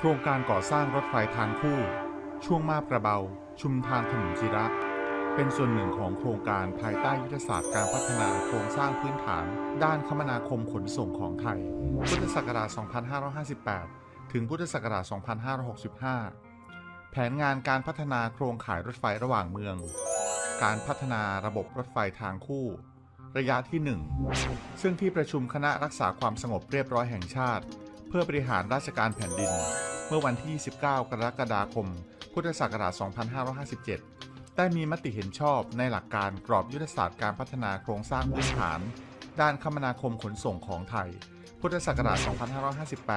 โครงการก่อสร้างรถไฟทางคู่ ช่วงมาบกระเบา ชุมทางถนนจิระ เป็นส่วนหนึ่งของโครงการภายใต้ยุทธศาสตร์การพัฒนาโครงสร้างพื้นฐาน ด้านคมนาคมขนส่งของไทย พุทธศักราช 2558 ถึงพุทธศักราช 2565 แผนงานการพัฒนาโครงข่ายรถไฟระหว่างเมือง การพัฒนาระบบรถไฟทางคู่ ระยะที่ 1 ซึ่งที่ประชุมคณะรักษาความสงบเรียบร้อยแห่งชาติ เพื่อบริหารราชการแผ่นดิน เมื่อวันที่ 29 กรกฎาคม พุทธศักราช 2557 ได้มีมติเห็นชอบในหลักการกรอบยุทธศาสตร์การพัฒนาโครงสร้างพื้นฐาน ด้านคมนาคมขนส่งของไทย พุทธศักราช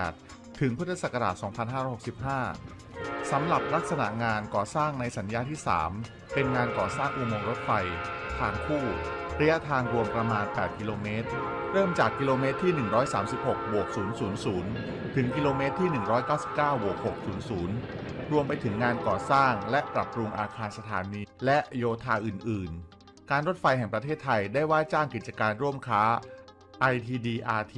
2558 ถึงพุทธศักราช 2565 สำหรับลักษณะงานก่อสร้างในสัญญาที่ 3 เป็นงานก่อสร้างอุโมงค์รถไฟ ทางคู่ ระยะทางรวมประมาณ 8 กิโลเมตร เริ่มจากกิโลเมตรที่ 136บวก000 ถึงกิโลเมตรที่ 199บวก600 รวมไปถึงงานก่อสร้างและปรับปรุงอาคารสถานีและโยธาอื่น ๆ การรถไฟแห่งประเทศไทยได้ว่าจ้างกิจการร่วมค้า ITDRT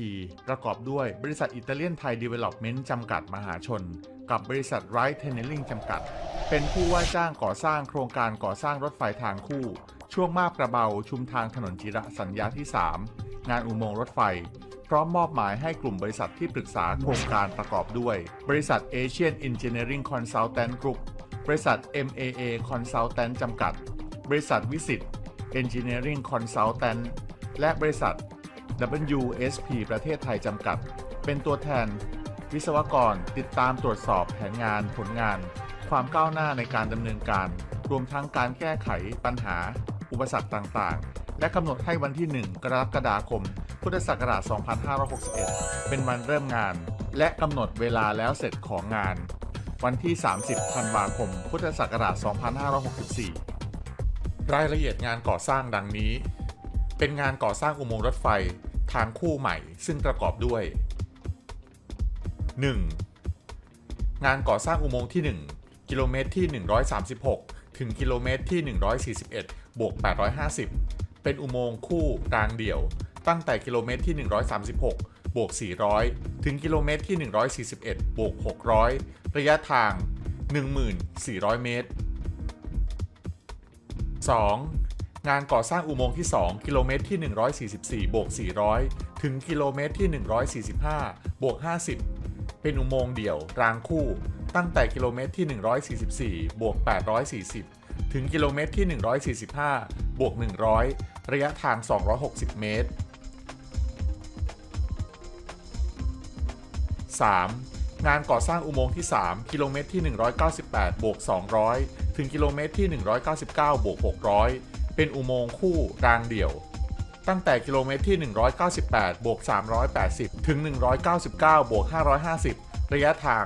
ประกอบด้วยบริษัทอิตาเลียนไทย Development จำกัดมหาชน กับบริษัท Right Tunneling จำกัด เป็นผู้ว่าจ้างก่อสร้างโครงการก่อสร้างรถไฟทางคู่ ช่วงมาบกระเบาชุมทางถนนจิระสัญญาที่ 3 งานอุโมงค์รถไฟ พร้อมมอบหมายให้กลุ่มบริษัทที่ปรึกษาโครงการประกอบด้วย บริษัท Asian Engineering Consultant Group บริษัท MAA Consultant จำกัด บริษัทวิสิต Engineering Consultant และบริษัท WSP ประเทศไทยจำกัด เป็นตัวแทน วิศวกรติดตามตรวจสอบแผนงานผลงาน ความก้าวหน้าในการดำเนินการ รวมทั้งการแก้ไขปัญหา อุปสรรคต่างๆ และกำหนดให้วันที่ 1 กรกฎาคม พุทธศักราช 2561 เป็นวันเริ่มงาน และกำหนดเวลาแล้วเสร็จของงาน วันที่ 30 ธันวาคม พุทธศักราช 2564 รายละเอียดงานก่อสร้างดังนี้ เป็นงานก่อสร้างอุโมงค์รถไฟทางคู่ใหม่ซึ่งประกอบด้วย 1. งานก่อสร้างอุโมงค์ที่ 1 กิโลเมตรที่ 136 ถึงกิโลเมตรที่ 141 บวก 850 เป็นอุโมงค์คู่รางเดี่ยว ตั้งแต่กิโลเมตรที่ 136 บวก 400 ถึงกิโลเมตรที่ 141 บวก 600 ระยะทาง 1400 เมตร 2. งานก่อสร้างอุโมงค์ที่ 2 กิโลเมตรที่ 144 บวก 400 ถึงกิโลเมตรที่ 145 บวก 50 เป็นอุโมงค์เดี่ยวรางคู่ ตั้งแต่กิโลเมตรที่ 144 บวก 840 ถึงกิโลเมตรที่ 145 บวก 100 ระยะทาง 260 เมตร 3. งานก่อสร้างอุโมงค์ที่ 3 กิโลเมตรที่ 198 บวก 200 ถึงกิโลเมตรที่ 199 บวก 600 เป็นอุโมงค์คู่รางเดี่ยว ตั้งแต่กิโลเมตรที่ 198 บวก 380 ถึง 199 บวก 550 ระยะทาง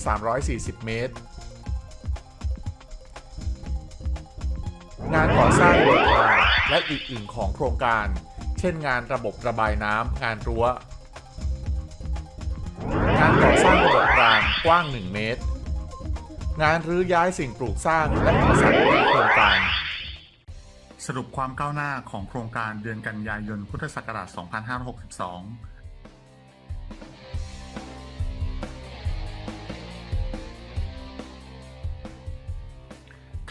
2,340 เมตร งานก่อสร้างโยธาและอื่นๆของโครงการ เช่นงานระบบระบายน้ำงานรั้ว งานก่อสร้างระบบรางกว้าง 1 เมตร งานรื้อย้ายสิ่งปลูกสร้างและอุปสรรคในโครงการ สรุปความก้าวหน้าของโครงการเดือนกันยายนพุทธศักราช 2562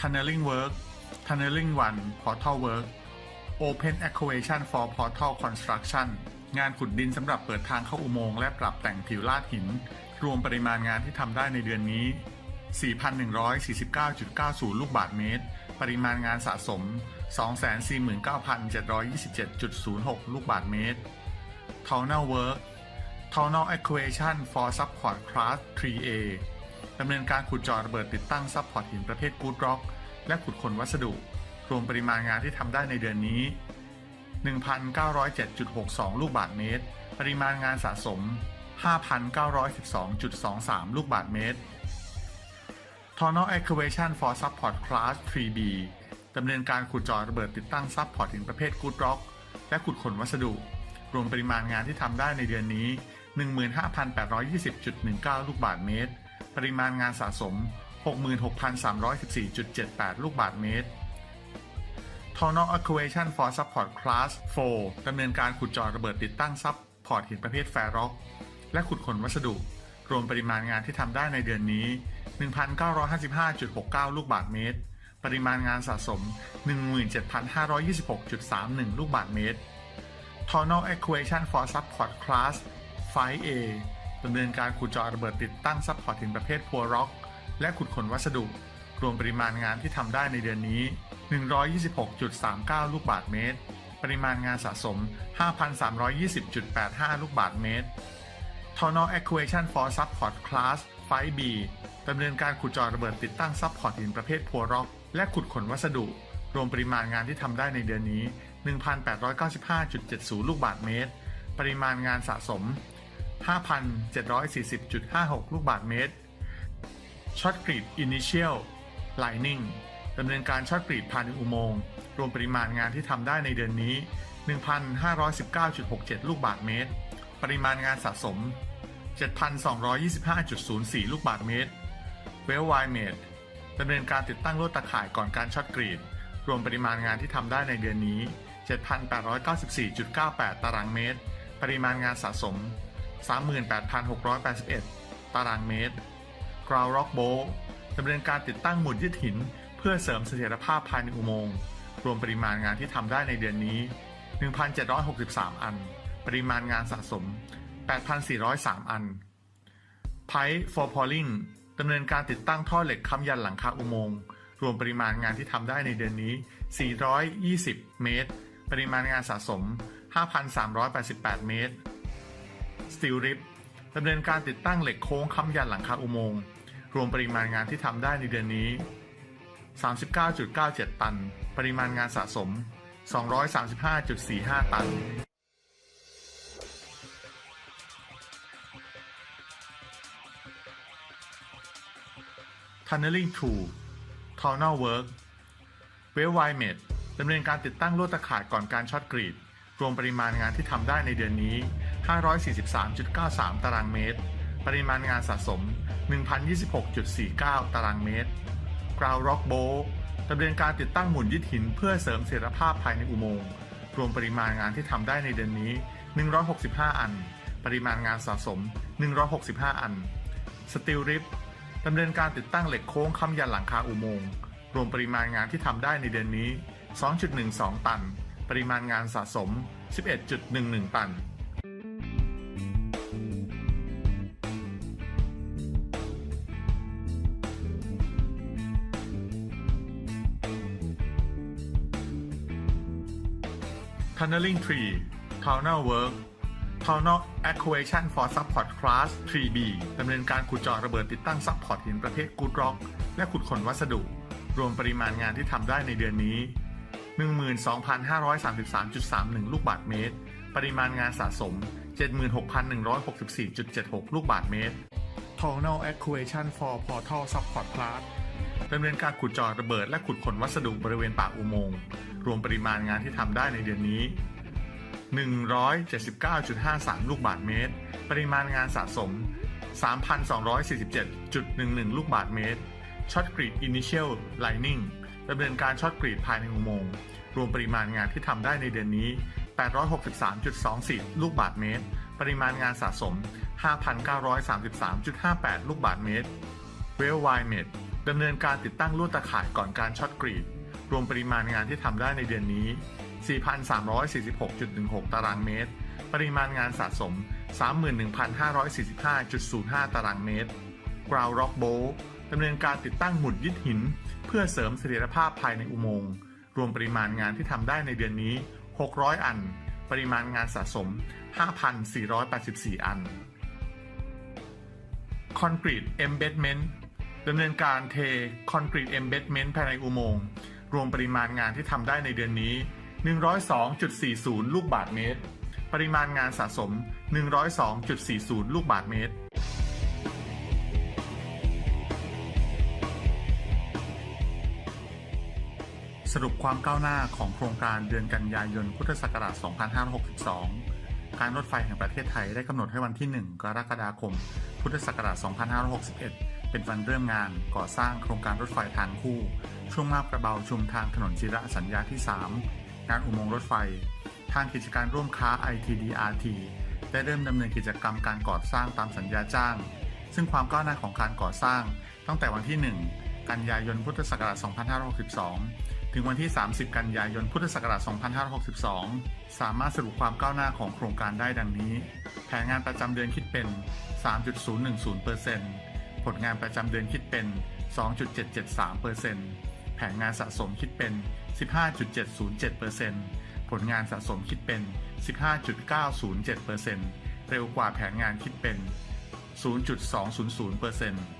Tunneling Work Tunneling 1 Portal Work Open Excavation for Portal Construction งานขุดดินสำหรับเปิดทางเข้าอุโมงค์และปรับแต่งผิวลาดหิน รวมปริมาณงานที่ทำได้ในเดือนนี้ 4,149.90 ลูกบาศก์เมตร ปริมาณงานสะสม 249,727.06 ลูกบาศก์เมตร Tunnel Work Tunnel Excavation for Support Class 3A ดำเนินการขุดเจาะระเบิดติดตั้งซัพพอร์ตหินประเภทกูดร็อก และขุดขนวัสดุ รวมปริมาณงานที่ทำได้ในเดือนนี้ 1,907.62 ลูกบาศก์เมตร ปริมาณงานสะสม 5,912.23 ลูกบาศก์เมตร Tunnel Excavation for Support Class 3B ดำเนินการขุดเจาะระเบิดติดตั้งซับพอร์ตหินประเภทกูดร็อกและขุดขนวัสดุ รวมปริมาณงานที่ทำได้ในเดือนนี้ 15,820.19 ลูกบาศก์เมตร ปริมาณงานสะสม 66,314.78 ลูกบาศก์เมตร Tunnel Excavation for Support Class 4 ดำเนินการขุดเจาะระเบิดติดตั้งซับพอร์ตหินประเภทแฟร็อกและขุดขนวัสดุ รวมปริมาณงานที่ทำได้ในเดือนนี้ 1,955.69 ลูกบาศก์เมตร ปริมาณงานสะสม 17,526.31 ลูกบาศก์เมตร Tonal Equation for Support Class 5A ดำเนินการขุดเจาะระเบิดติดตั้งซัพพอร์ตหินประเภทพัวร็อก และขุดขนวัสดุ รวมปริมาณงานที่ทำได้ในเดือนนี้ 126.39 ลูกบาศก์เมตร ปริมาณงานสะสม 5,320.85 ลูกบาศก์เมตร Tonal Equation for Support Class 5B ดำเนินการขุดเจาะระเบิดติดตั้งซัพพอร์ตหินประเภทพัวร็อก และขุดขนวัสดุ รวมปริมาณงานที่ทำได้ในเดือนนี้ 1,895.70 ลูกบาศก์เมตร ปริมาณงานสะสม 5,740.56 ลูกบาศก์เมตร ช็อตกรีด Initial Lining ดำเนินการช็อตกรีดภายในอุโมงค์รวมปริมาณงานที่ทำได้ในเดือนนี้ 1,519.67 ลูกบาศก์เมตร ปริมาณงานสะสม 7,225.04 ลูกบาศก์เมตร เวลไวเมดดำเนินการติดตั้งลวดตะข่ายก่อนการช็อตกรีด รวมปริมาณงานที่ทำได้ในเดือนนี้ 7,894.98 ตารางเมตร ปริมาณงานสะสม 38,681 ตารางเมตร Ground Rock Bolt ดำเนินการติดตั้งหมุดยืดหิน เพื่อเสริมเสถียรภาพภายในอุโมงค์รวมปริมาณงานที่ทำได้ในเดือนนี้ 1,763 อัน ปริมาณงานสะสม 8,403 อัน Pipe for Pouring ดำเนินการติดตั้งท่อเหล็กค้ำยันหลังคาอุโมงค์รวมปริมาณงานที่ทำได้ในเดือนนี้ 420 เมตร ปริมาณงานสะสม 5,388 เมตร Steel Rip ดำเนินการติดตั้งเหล็กโค้งค้ำยันหลังคาอุโมงค์ รวมปริมาณงานที่ทำได้ในเดือนนี้ 39.97 ตัน ปริมาณงานสะสม 235.45 ตัน Tunneling Tool Tunnel Work w a v e w i m e d ดำเนินการติดตั้งลวดตะข่ายก่อนการช็อตกรีด รวมปริมาณงานที่ทำได้ในเดือนนี้ 543.93 ตารางเมตร ปริมาณงานสะสม 1,026.49 ตารางเมตร Ground Rock Bolt ดำเนินการติดตั้งหมุนยึดหินเพื่อเสริมเสถียรภาพภายในอุโมงค์ รวมปริมาณงานที่ทำได้ในเดือนนี้ 165 อัน ปริมาณงานสะสม 165 อัน Steel Rip ดำเนินการติดตั้งเหล็กโค้งค้ำยันหลังคาอุโมงค์ รวมปริมาณงานที่ทำได้ในเดือนนี้ 2.12 ตัน ปริมาณงานสะสม 11.11 ตัน Tunneling Tree Tunnel Work Tunnel Equation for Support Class 3B ดำเนินการขุดเจาะระเบิดติดตั้งซัพพอร์ตหินประเภทกูดร็อก และขุดขนวัสดุ รวมปริมาณงานที่ทำได้ในเดือนนี้ 12,533.31 ลูกบาศก์เมตร ปริมาณงานสะสม 76,164.76 ลูกบาศก์เมตร Tunnel Equation for Portal Support Class ดำเนินการขุดเจาะระเบิดและขุดขนวัสดุบริเวณปากอุโมงค์ รวมปริมาณงานที่ทำได้ในเดือนนี้ 179.53 ลูกบาศก์เมตร ปริมาณงานสะสม 3,247.11 ลูกบาศก์เมตรช็อตกรีด Initial Lining ดำเนินการช็อตกรีดภายในอุโมงค์รวมปริมาณงานที่ทำได้ในเดือนนี้ 863.24 ลูกบาศก์เมตร ปริมาณงานสะสม 5,933.58 ลูกบาศก์เมตร เวลไวเมดดำเนินการติดตั้งลวดตะข่ายก่อนการช็อตกรีด รวมปริมาณงานที่ทำได้ในเดือนนี้ 4,346.16 ตารางเมตร ปริมาณงานสะสม 31,545.05 ตารางเมตร Ground Rock Bolt ดำเนินการติดตั้งหมุดยึดหิน เพื่อเสริมเสถียรภาพภายในอุโมงค์ รวมปริมาณงานที่ทำได้ในเดือนนี้ 600 อัน ปริมาณงานสะสม 5,484 อันคอนกรีต Embedment ดำเนินการเทคอนกรีต Embedment ภายในอุโมงค์ รวมปริมาณงานที่ทำได้ในเดือนนี้ 102.40 ลูกบาศก์เมตร ปริมาณงานสะสม 102.40 ลูกบาศก์เมตรสรุปความก้าวหน้าของโครงการเดือนกันยายนพุทธศักราช 2562 การรถไฟแห่งประเทศไทยได้กำหนดให้วันที่ 1 กรกฎาคม พุทธศักราช 2561 เป็นวันเริ่มงานก่อสร้างโครงการรถไฟทางคู่ ช่วงมาบกระเบาชุมทางถนนจิระสัญญาที่ 3 งานอุโมงค์รถไฟ ทางกิจการร่วมค้า ITDRT ได้เริ่มดำเนินกิจกรรมการก่อสร้างตามสัญญาจ้าง ซึ่งความก้าวหน้าของการก่อสร้าง ตั้งแต่วันที่ 1 กันยายนพุทธศักราช 2562 ถึงวันที่ 30 กันยายนพุทธศักราช 2562 สามารถสรุปความก้าวหน้าของโครงการได้ดังนี้ แผนงานประจำเดือนคิดเป็น 3.010%ผลงานประจำเดือนคิดเป็น 2.773% ผนงานสะสมคิดเป็น 15.707%ผลงานสะสมคิดเป็น 15.907%เร็วกว่าแผนงานคิดเป็น 0.200%